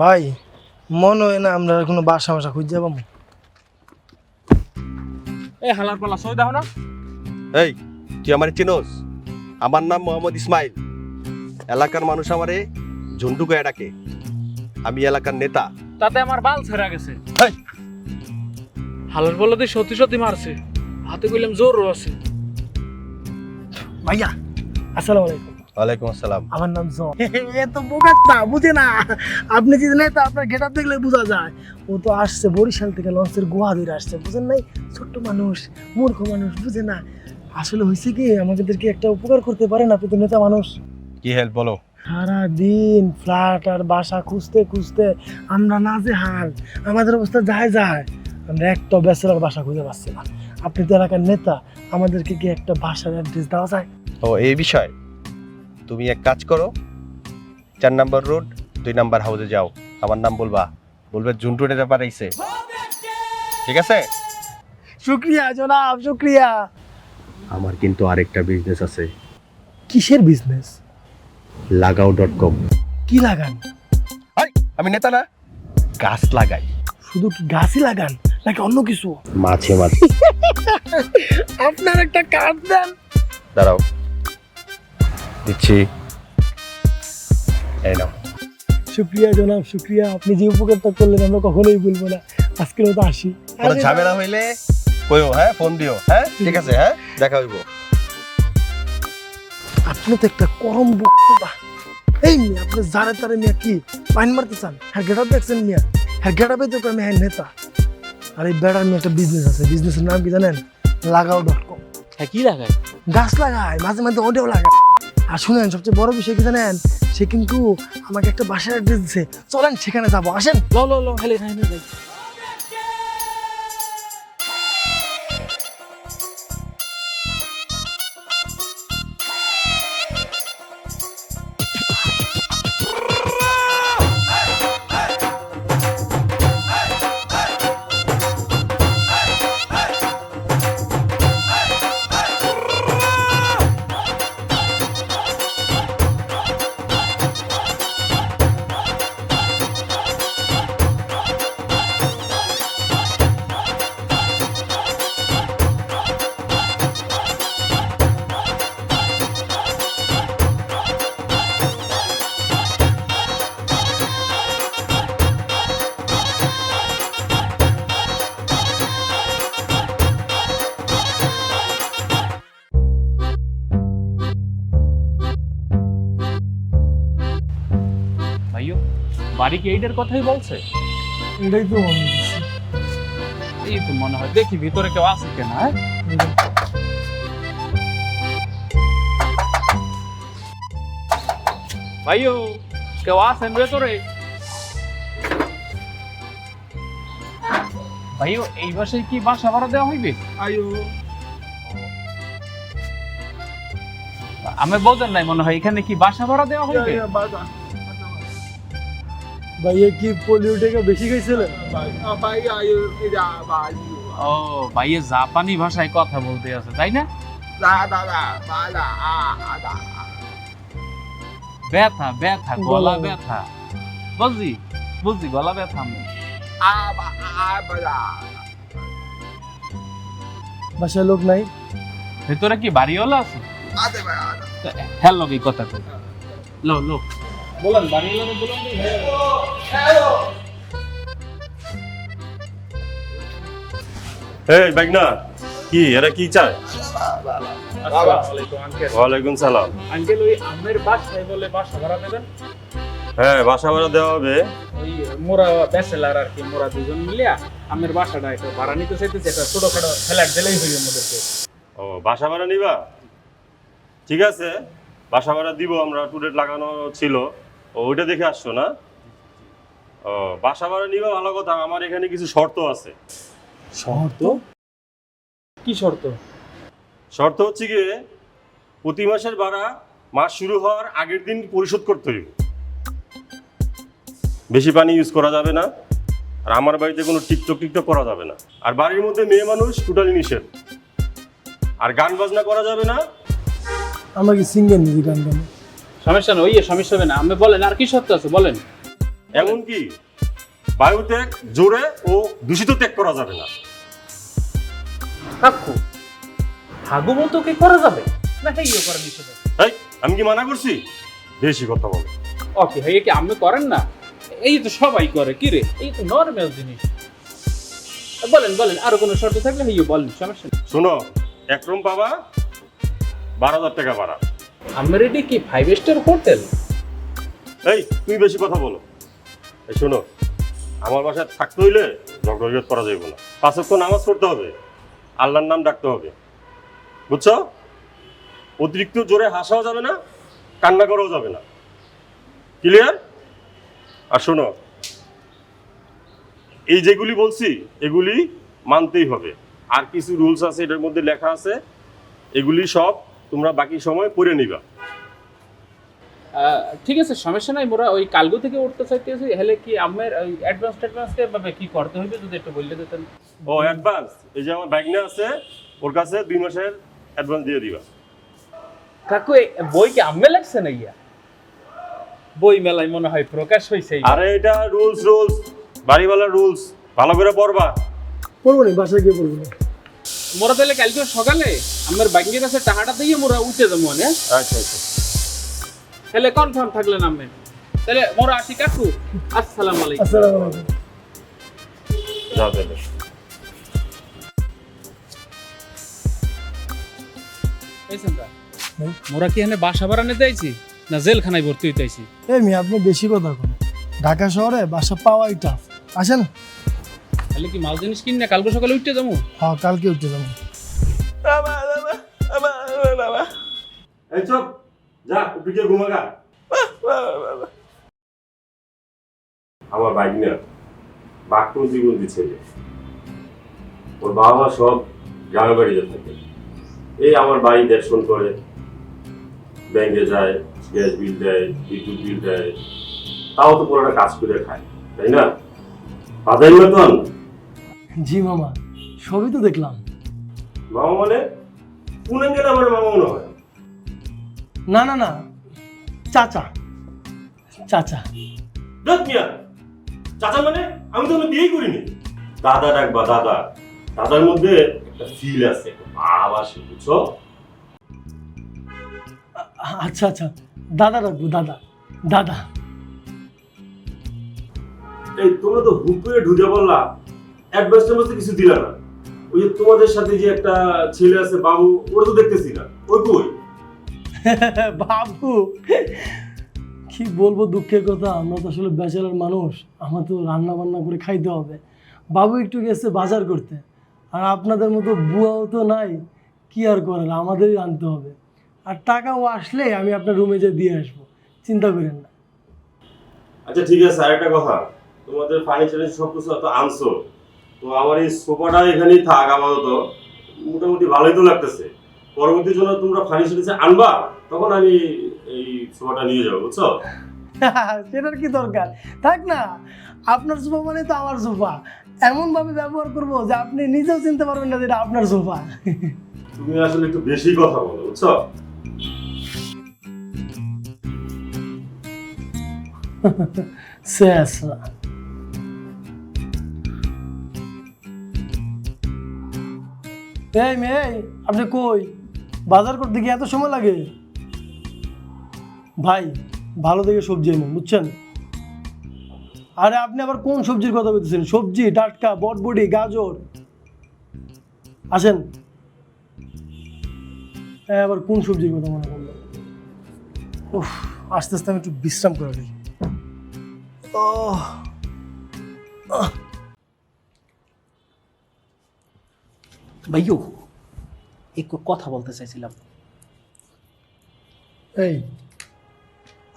ভাই মনে হয় না আমরা কোনো বাসা বাসা খুঁজে যাব এই হালার পালা সই দাও না। এই তুই আমার চিনোস? আমার নাম মোহাম্মদ ইসমাইল। এলাকার মানুষ আমারে ঝন্টু কয়ে ডাকে। আমি এলাকার নেতা। তাতে আমার বাল ছেড়া গেছে। হেই! হালার পালা দিয়ে সত্যি সত্যি মারছে। হাতে কইলাম জোরও আছে। ভাইয়া আসসালামু আলাইকুম। ওয়ালাইকুম আসসালাম। আমার নাম বোকা না বুঝে না। আপনি যদি নেই তো আপনার গেট দেখলে বোঝা যায়। ও তো আসছে বরিশাল থেকে লঞ্চের গোয়া ধরে আসছে বুঝেন নাই? ছোট্ট মানুষ মূর্খ মানুষ বুঝে না। আসলে হয়েছে কি আমাদেরকে একটা উপকার করতে পারেন আপনি তো নেতা মানুষ। কি হেল্প বলো? সারা দিন ফ্ল্যাট আর বাসা খুঁজতে খুঁজতে আমরা না যে হাল আমাদের অবস্থা যায় যায়। আমরা একটা ব্যাচেলার বাসা খুঁজে পাচ্ছি না। আপনি তো এলাকার নেতা আমাদেরকে কি একটা বাসার অ্যাড্রেস দেওয়া যায়? ও এই বিষয়? তুমি এক কাজ করো চার নাম্বার রোড দুই নাম্বার হাউসে যাও। আমার নাম বলবা। বলবে ঝুন্টু নেতা পাঠাইছে। ঠিক আছে? শুক্রিয়া জনাব শুক্রিয়া। আমার কিন্তু আরেকটা বিজনেস আছে। কিসের বিজনেস লাগাও ডট কম কি লাগান? আমি নেতা না গাছ লাগাই। শুধু কি গাছই লাগান নাকি অন্য কিছু? মাছে মাঝে আপনার একটা কার্ড দেন। দাঁড়াও। দিচ্ছি। এই নাও। শুক্রিয়া জনাব শুক্রিয়া। আপনি যে উপকারটা করলেন আমরা কখনোই বলব না। আজকের মতো আসি। কোনো ঝামেলা হইলে কইও হ্যাঁ? ফোন দিও হ্যাঁ? ঠিক আছে হ্যাঁ? দেখা হইব। আপনি তো একটা করম বক্তব্য এই মিয়া আপনি জারে তারে মিয়া কি? পাইন মারতে চান? হ্যাঁ গেট আপ দেখছেন মিয়া? হ্যাঁ গেট আপে তো আমি হ্যাঁ নেতা। আর এই বেড়ার মিয়া একটা বিজনেস আছে। বিজনেসের নাম কি জানেন? লাগাও ডট কম হ্যাঁ কি লাগাই গাছ লাগায় মাঝে মাঝে ওটাও লাগায়। আর শুনেন, সবচেয়ে বড় বিষয় কি জানেন? সে কিন্তু আমাকে একটা বাসার অ্যাড্রেস দিছে। চলেন, সেখানে যাব। আসেন। লো লো লো হেলে যাই বাড়ি কি এইটার কথাই বলছে? এটাই তো মনে হচ্ছে। এই তো মনে হয়। দেখি ভিতরে কেউ আছে কেনা হ্যাঁ? ভাইও কেউ আছেন ভেতরে? ভাইও এই বাসায় কি বাসা ভাড়া দেওয়া হইবে? আয়ো আমি বোঝেন নাই মনে হয় এখানে কি বাসা ভাড়া দেওয়া হইবে? ভাইয়া কি পোলিও টেকা বেশি খাইছিলেন ও ভাইয়ে জাপানি ভাষায় কথা বলতে আছে তাই না? ব্যথা ব্যথা গলা গলা। ব্যথা। বুঝলি বুঝলি গলা ব্যথা আমি বাসায় লোক নাই? ভেতরে কি বাড়িওয়ালা আছে? হ্যালো কি কথা লো লো। বলেন বলেন এই বাইকনা কি এরা কি চায়? ওয়ালাইকুম সালাম। আঙ্কেল ওই আমের বাসায় বলে বাসা ভাড়া দেবেন হ্যাঁ বাসা ভাড়া দেওয়া হবে। ওই মোরা ব্যাচেলার আর কি মোরা দুজন মিলিয়া আমের বাসাটা একটা ভাড়া নিতে চাইতেছে একটা ছোটখাটো ফ্ল্যাট দিলেই হইবে আমাদেরকে ও বাসা ভাড়া নিবা? ঠিক আছে বাসা ভাড়া দিব আমরা টুডেট লাগানো ছিল। ওইটা দেখে আসছো না? ও বাসা ভাড়া নিবা ভালো কথা আমার এখানে কিছু শর্ত আছে। শর্ত? কি শর্ত? শর্ত হচ্ছে গিয়ে প্রতি মাসের ভাড়া মাস শুরু হওয়ার আগের দিন পরিশোধ করতে হইব। বেশি পানি ইউজ করা যাবে না আর আমার বাড়িতে কোনো টিকটক টিকটক করা যাবে না। আর বাড়ির মধ্যে মেয়ে মানুষ টোটালি নিষেধ। আর গান বাজনা করা যাবে না। আমাকে সিঙ্গেল নিজে গান গান সমস্যা নেই ওই সমস্যা হবে না। আপনি বলেন আর কি শর্ত আছে বলেন। এমনকি বায়ু ত্যাগ জোরে ও দূষিত ত্যাগ করা যাবে না। কাকু হাগু মতো কি করা যাবে? না হেইও করা নিষেধ? এই আমি কি মানা করছি? বেশি কথা বলে। ওকে হেই কি আপনি করেন না? এই তো সবাই করে কি রে? এই তো নর্মাল জিনিস। বলেন বলেন আর কোনো শর্ত থাকলে হেইও বলেন সমস্যা নেই। শোনো এক রুম পাবা বারো হাজার টাকা ভাড়া। আমার এটি কি ফাইভ স্টার হোটেল? এই, তুমি বেশি কথা বলো। এই শোনো, আমার বাসায় থাকতে হইলে ঝগড়া করা যাবে না। পাঁচক তো নামাজ পড়তে হবে, আল্লাহর নাম ডাকতে হবে। বুঝছ? অতিরিক্ত জোরে হাসাও যাবে না, কান্না করাও যাবে না। ক্লিয়ার আর শোনো, এই যেগুলি বলছি, এগুলি মানতেই হবে। আর কিছু রুলস আছে, এটার মধ্যে লেখা আছে, এগুলি সব তোমরা বাকি সময় পড়ে নিবা। ঠিক আছে সমস্যা নাই মোরা ওই কালগো থেকে উঠতে চাইতেছি হেলে কি আমার ওই অ্যাডভান্স ট্যাডভান্স ভাবে কি করতে হইবে যদি একটু বললে দিতেন ও অ্যাডভান্স এই যে আমার ব্যাগনা আছে ওর কাছে দুই মাসের অ্যাডভান্স দিয়ে দিবা। কাকু বই কি আম্মে লাগছে না ইয়া বই মেলায় মনে হয় প্রকাশ হয়েছে এই। আরে এটা রুলস রুলস বাড়িওয়ালা রুলস ভালো করে পড়বা। পড়ব নি বাসায় গিয়ে পড়ব নি। মোরা তাহলে কালকে সকালে আমার ব্যাংকের কাছে টাকাটা দিয়ে মোরা উঠে যাব মানে আচ্ছা আচ্ছা। তাহলে কনফার্ম থাকলেন আমি তাহলে মোরা আসি কাকু। আসসালামু আলাইকুম। আসসালামু আলাইকুম। যাও তাহলে এই মোরা কি এখানে বাসা ভাড়া নিতে আইছি না জেলখানায় ভর্তি হইতে আইছি? এই মি আপনি বেশি কথা কোন। ঢাকা শহরে বাসা পাওয়াই টাফ আসেন? তাহলে কি মাল জিনিস কিনে কালকে সকালে উঠতে যাব? হ্যাঁ কালকে উঠতে যাব। এই চুপ যা পিঠে ঘুমাগা আমার বাইক না বাক্য জীবন দিচ্ছে ওর বাবা সব গ্রামে বাড়িতে থাকে। এই আমার বাড়ি দেখশন করে। ব্যাংকে যায় গ্যাস বিল দেয় বিদ্যুৎ বিল দেয়। তাও তো পুরোটা কাজ করে খায় তাই না? মতন। জি মামা সবই তো দেখলাম। মামা মানে? আমার মামা মনে হয়। না না না চাচা চাচা। মিয়া চাচা মানে আমি তো বিয়েই করিনি। দাদা ডাকবা দাদা। দাদার মধ্যে একটা ফিল আছে একটা ভাব আসে বুঝছ? আচ্ছা আচ্ছা দাদা রাখব দাদা দাদা। এই তোমরা তো হুপ করে ঢুকে বললা ট্যাডভান্স কিছু দিলা না। ওই যে তোমাদের সাথে যে একটা ছেলে আছে বাবু ওরা তো দেখতেছি না। ওই কই? বাবু কি বলব দুঃখের কথা আমরা তো আসলে ব্যাচেলার মানুষ আমার তো রান্না বান্না করে খাইতে হবে। বাবু একটু গেছে বাজার করতে আর আপনাদের মতো বুয়াও তো নাই কি আর করার আমাদেরই আনতে হবে। আর টাকাও আসলে আমি আপনার রুমে যেয়ে দিয়ে আসব চিন্তা করেন না। আচ্ছা ঠিক আছে আরেকটা কথা। তোমাদের ফার্নিচার সব কিছু তো আনছো তো আমার এই সোফাটা এখানেই থাক আপাতত। মোটামুটি ভালোই তো লাগতেছে। পরবর্তী জন্য তোমরা ফার্নিচার আনবা তখন আমি এই সোফাটা নিয়ে যাব বুঝছ? সেটার কি দরকার? থাক না আপনার সোফা মানে তো আমার সোফা। এমনভাবে ব্যবহার করব যে আপনি নিজেও চিনতে পারবেন না যে এটা আপনার সোফা। তুমি আসলে একটু বেশি কথা বলো বুঝছ? শেষ এই মেয়ে আপনি কই? বাজার করতে গিয়ে এত সময় লাগে? ভাই, ভালো দেখে সবজি এনে বুঝছেন? আরে আপনি আবার কোন সবজির কথা বলতেছেন? সবজি, টাটকা, বটবডি, গাজর। আসেন। হ্যাঁ আবার কোন সবজির কথা মনে করল উফ, আস্তে আস্তে আমি একটু বিশ্রাম করে নিই ও ভাইয়ো একটু কথা বলতে চাইছিলাম। এই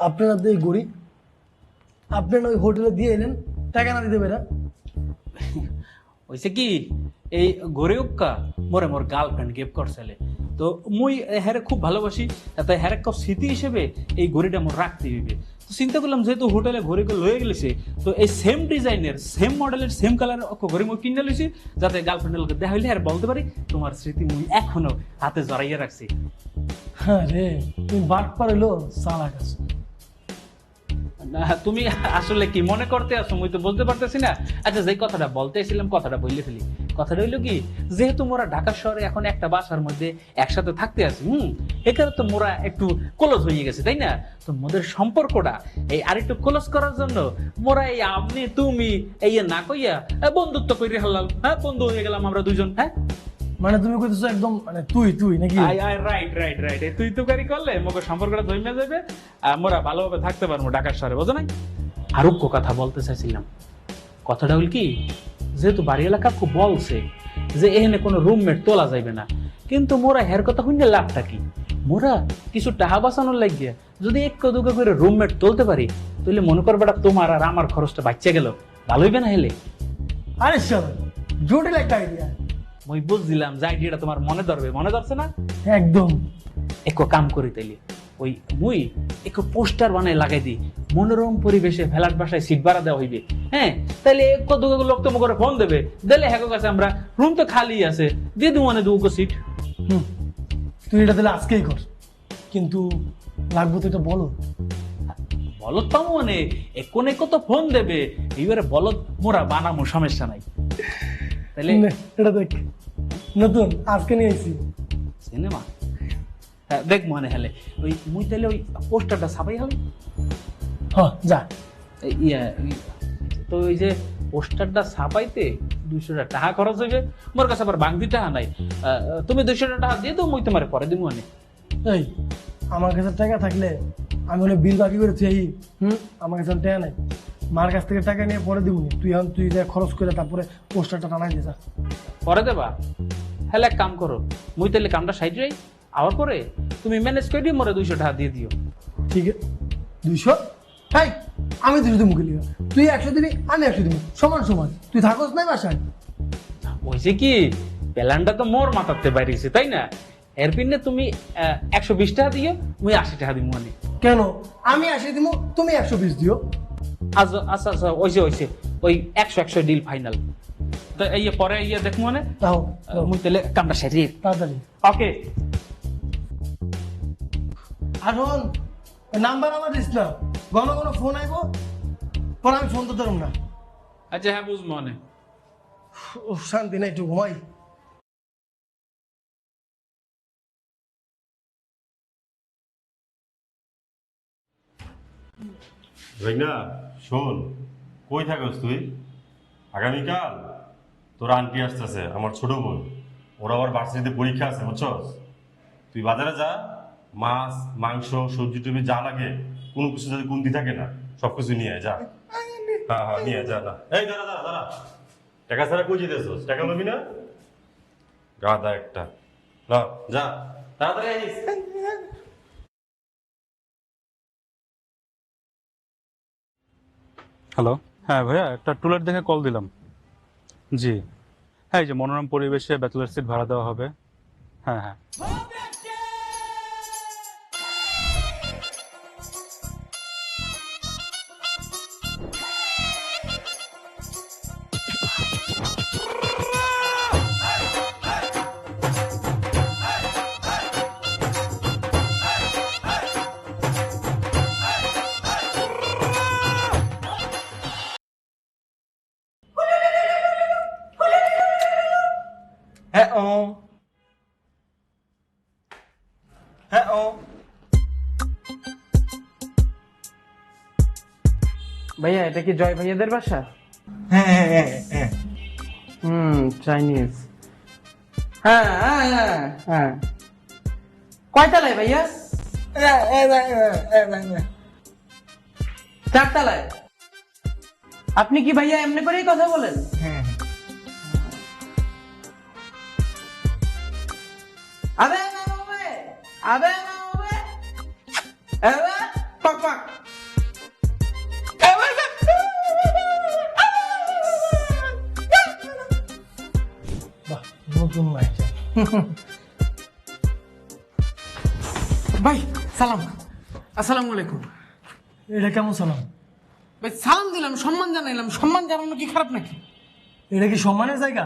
আপনারা তো এই গরিব আপনারা ওই হোটেলে দিয়ে এলেন টাকা না দিতে পেরা? হয়েছে কি এই উক্কা মোরে মোর গার্লফ্রেন্ড গিফট করছিলে তো মুই হ্যারে খুব ভালোবাসি তাই হ্যারে স্মৃতি হিসেবে এই ঘড়িটা মোর রাখতে হইবে। তো চিন্তা করলাম যেহেতু হোটেলে ঘড়িকে লয়ে গেলেছে তো এই সেম ডিজাইনের সেম মডেলের সেম কালারের ঘড়ি মুই কিনে লইছি যাতে গার্লফ্রেন্ডের দেখা হইলে আর বলতে পারি তোমার স্মৃতি মুই এখনও হাতে জড়াইয়া রাখছি হ্যাঁ রে তুমি বাট পারেলো সালা কাছে না তুমি আসলে কি মনে করতে আছো? মুই তো বলতে পারতেছি না। আচ্ছা যে কথাটা বলতেছিলাম কথাটা বললে ফেলি। কথাটা হইল কি? যেহেতু মোরা ঢাকা শহরে এখন একটা বাসার মধ্যে একসাথে থাকতে আছি হুম? এখানে তো মোরা একটু ক্লোজ হয়ে গেছে তাই না? তো মোদের সম্পর্কটা এই আরেকটু ক্লোজ করার জন্য মোরা এই আপনি তুমি এই না কইয়া বন্ধুত্ব করে হারলাম হ্যাঁ বন্ধু হয়ে গেলাম আমরা দুজন হ্যাঁ? মানে তুমি কইতেছো একদম মানে তুই তুই নাকি? I I right right right তুই তো গাড়ি করলে মোকে সম্পর্কটা জমে যাবে আমরা ভালোভাবে থাকতে পারব ঢাকার শহরে বোঝো নাই? আরোগ্য কথা বলতে চাইছিলাম। কথাটা হল কি? যেহেতু বাড়ি এলাকা খুব বলছে যে এখানে কোনো রুমমেট তোলা যাইবে না। কিন্তু মোরা হের কথা শুনলে লাভটা কি? মোরা কিছু টাকা বাঁচানোর লাগিয়ে যদি এক দুটো করে রুমমেট তুলতে পারি তাহলে মনে করবে তোমার আর আমার খরচটা বাচ্চা গেল। ভালো হইবে না হেলে? আরে চল জটিল একটা আইডিয়া মই বুঝছিলাম যে আইডিয়াটা তোমার মনে ধরবে। মনে ধরছে না? একদম। একো কাম করি তাইলে। ওই মুই একো পোস্টার বানাই লাগাই দিই। মনোরম পরিবেশে ফ্ল্যাট বাসায় সিট ভাড়া দেওয়া হইবে। হ্যাঁ তাইলে কত লোক তো করে ফোন দেবে। দিলে হ্যাঁ কাছে আমরা রুম তো খালি আছে। দিয়ে দিব মানে দুগো সিট হুম তুই এটা তাহলে আজকেই কর। কিন্তু লাগবে তো এটা বলো বলদ পাবো মানে? এখন একো তো ফোন দেবে? এইবারে বলদ মোরা বানামো সমস্যা নাই। তাইলে নে, এটা দেখ। নতুন আজকে নিয়ে এসেছি সিনেমা? দেখ মনে হেলে। ওই মুই তাইলে ওই পোস্টারটা ছাপাই হলে। হ যা। ইয়া তো ওই যে পোস্টারটা ছাপাইতে দুইশো টাকা খরচ হইবে। মোর কাছে আবার বাংদি টাকা নাই। তুমি দুইশো টাকা দিয়ে তো মুই তোমার পরে দিব মানে এই আমার কাছে টাকা থাকলে আমি হলে বিল বাকি করে তুই হুম? আমার কাছে টাকা নাই। মার কাছ থেকে টাকা নিয়ে পরে দিব তুই এখন তুই যা খরচ করে তারপরে পোস্টারটা টানাই দিয়ে যা। পরে দেবা। হ্যাঁ এক কাম করো মুই তাহলে কামটা সাইড যাই আবার পরে তুমি ম্যানেজ করে দিও মোরে দুইশো টাকা দিয়ে দিও। ঠিক আছে। দুইশো? হাই আমি দুশো দিব মুখে তুই একশো দিবি আমি একশো দিব। সমান সমান। তুই থাকস নাই বাসায়। হয়েছে কি প্ল্যানটা তো মোর মাথাতে বাইরেছে তাই না? এর পিনে তুমি একশো বিশ টাকা দিও মুই আশি টাকা দিব মানে কেন? আমি আশি দিব তুমি একশো বিশ দিও। আচ্ছা আচ্ছা আচ্ছা ওইছে ওইছে ওই একশো একশো ডিল ফাইনাল তো এই পরে ইয়ে দেখব মানে তাও মুই তাহলে কামটা সারিয়ে তাড়াতাড়ি। ওকে আর শোন নাম্বার আমার দিস না। ঘন ঘন ফোন আইব পরে আমি ফোন তো ধরুম না। আচ্ছা হ্যাঁ বুঝ মনে। ও শান্তি নাই একটু ঘুমাই। না শোন কই থাকস তুই? আগামীকাল তোর আন্টি আসতেছে আমার ছোট বোন। ওরা আবার ভার্সিটিতে পরীক্ষা আছে বুঝছস? তুই বাজারে যা মাছ, মাংস, সবজি টবজি যা লাগে, কোনো কিছু যদি কমতি থাকে না। সব কিছু নিয়ে যা। হ্যাঁ হ্যাঁ নিয়ে যা না এই টাকা ছাড়া টাকা না? গাদা একটা। না যা, তাড়াতাড়ি হ্যালো। হ্যাঁ ভাইয়া, একটা টুলেট দেখে কল দিলাম। জি। হ্যাঁ এই যে মনোরম পরিবেশে ব্যাচেলার সিট ভাড়া দেওয়া হবে। হ্যাঁ হ্যাঁ। ভাইয়া এটা কি জয় ভাইয়াদের বাসা? হ্যাঁ হ্যাঁ হ্যাঁ হ্যাঁ। হুম চাইনিজ হ্যাঁ হ্যাঁ হ্যাঁ হ্যাঁ। কয়তলায় ভাইয়া? চারতলায়। আপনি কি ভাইয়া এমনি করেই কথা বলেন? আবে না হবে আবে আবে পাক পাক। নতুন লাইট ভাই সালাম। আসসালামু আলাইকুম। এটা কেমন সালাম? ভাই সালাম দিলাম সম্মান জানাইলাম। সম্মান জানানো কি খারাপ নাকি? এটা কি সম্মানের জায়গা?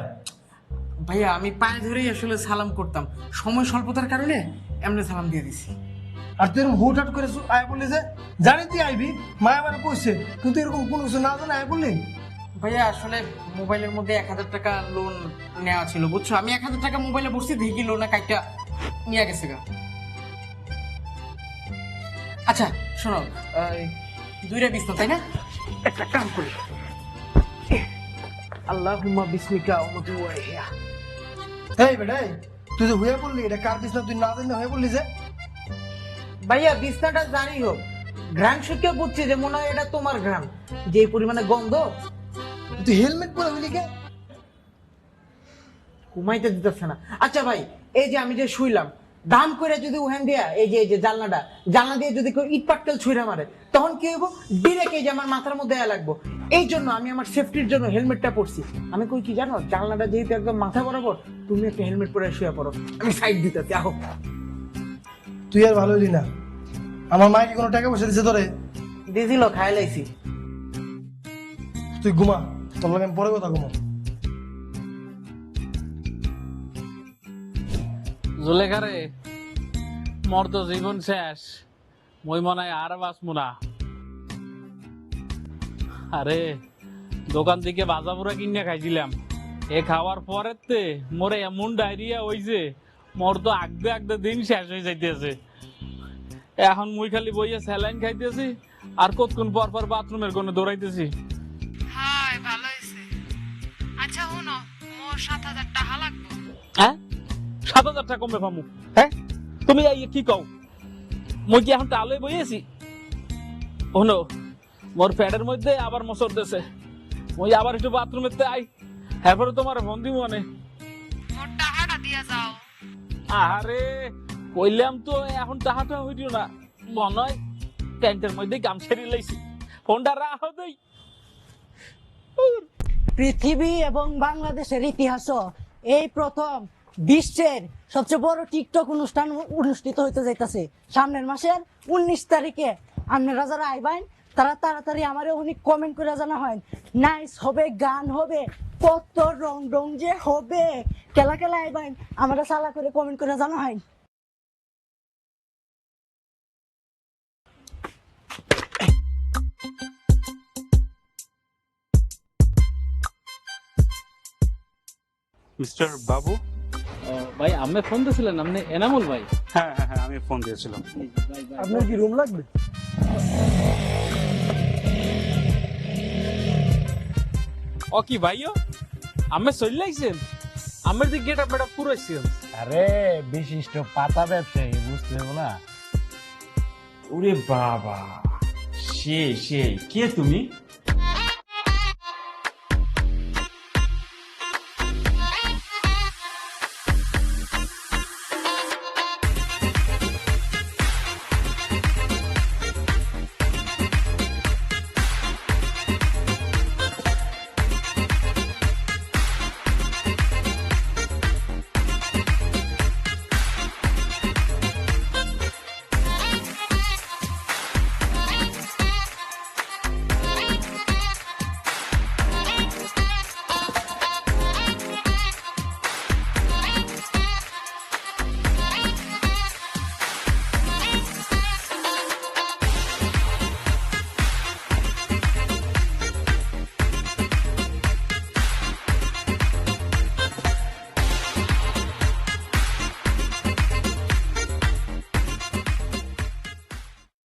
ভাইয়া আমি পায়ে ধরেই আসলে সালাম করতাম। সময় স্বল্পতার কারণে এমনি সালাম দিয়ে দিছি। আর তুই এরকম হুটহাট করে আয় বললি যে জানি তুই আইবি? মা আমার কইছে কিন্তু এরকম কোনো কিছু না জানে আয় বললি? ভাইয়া আসলে মোবাইলের মধ্যে এক হাজার টাকা লোন নেওয়া ছিল বুঝছ? আমি এক হাজার টাকা মোবাইলে বসছি দেখি লোনে কাইটা নিয়ে গেছে গা। আচ্ছা শোনো দুইটা তাই না? একটা কাম করি। আল্লাহুম্মা বিসমিকা উম্মতি ওয়াহিয়া এই তুই যে হয়ে বললি এটা কার বিছনা তুই না জানি হয়ে বললি যে। ভাইয়া বিছনাটা জানি হোক। ঘ্রাণ শুকে বুঝছি যে মনে হয় এটা তোমার ঘ্রাণ। যে পরিমাণে গন্ধ তুই হেলমেট পরে হইলি কে? ঘুমাইতে দিতেছে না। আচ্ছা ভাই এই যে আমি যে শুইলাম দাম করে যদি ওখান দিয়া এই যে এই যে জানলাটা জানলা দিয়ে যদি কেউ ইট পাটকেল ছুঁড়ে মারে তখন কি হইব? ডিরেক্ট এই যে আমার মাথার মধ্যে আয়া লাগবো। এই জন্য আমি আমার সেফটির জন্য হেলমেটটা পরছি। আমি কই কি জানো জানলাটা যেহেতু একদম মাথা বরাবর তুমি একটা হেলমেট পরে শুয়ে পড়ো। আমি সাইড দিতেছি আহো। তুই আর ভালো হইলি না। আমার মায়ের কোনো টাকা পয়সা দিছে তোরে? দিছিল খাই লাইছি। তুই ঘুমা। তোর লাগে পরে কথা ঘুমা জুলেখারে, মোর তো জীবন শেষ। মই মনে হয় আর বাঁচবো না। আরে, দোকান থেকে বাজা পুরা কিনে খাইছিলাম। এ খাওয়ার পরেতে মোরে এমন ডায়রিয়া হইছে, মোর তো আগদে আগদে দিন শেষ হয়ে যাইতেছে। এখন মুই খালি বইয়ে স্যালাইন খাইতেছি, আর কতক্ষণ পর পর বাথরুমের কোনে দৌড়াইতেছি। হয়েছে আচ্ছা শুনো মোর সাত হাজার টাকা লাগবে। হ্যাঁ? সাত হাজার টাকা কমে পামু হ্যাঁ? তুমি কি কও? মই কি এখন টালে বইয়েছি মোর প্যাডের মধ্যে আবার মশর দেছে। মই আবার একটু বাথরুমেতে আই। হ্যাঁ তোমার বন্দি মনে মোর টাকাটা দিয়া যাও। আরে কইলাম তো এখন টাকাটা হইল না। মনে হয় মধ্যে গাম ছেড়ে লাইছি। ফোনটা রাহ দেই। পৃথিবী এবং বাংলাদেশের ইতিহাস এই প্রথম বিশ্বের সবচেয়ে বড় টিকটক অনুষ্ঠান অনুষ্ঠিত হইতে যাইতেছে। সামনের মাসের উনিশ তারিখে আপনারা যারা আইবেন তারা তাড়াতাড়ি আমারে অনেক কমেন্ট করে জানা হয়, নাইস হবে, গান হবে, কত রং রং যে হবে। কেলা কেলা আইবেন আমরা সালা করে কমেন্ট করে জানা হয়। মিস্টার বাবু? ভাই আমি ফোন দিয়েছিলেন? আপনি এনামুল ভাই? হ্যাঁ হ্যাঁ হ্যাঁ আমি ফোন দিয়েছিলাম। আপনার কি রুম লাগবে? ও কি ভাইও? আমি চলে আইছেন? আমার দিকে গেট আপ মেট পুরো আইছেন আরে বিশিষ্ট পাতা ব্যবসায়ী বুঝতে হবে না ওরে বাবা। সেই সেই কে তুমি?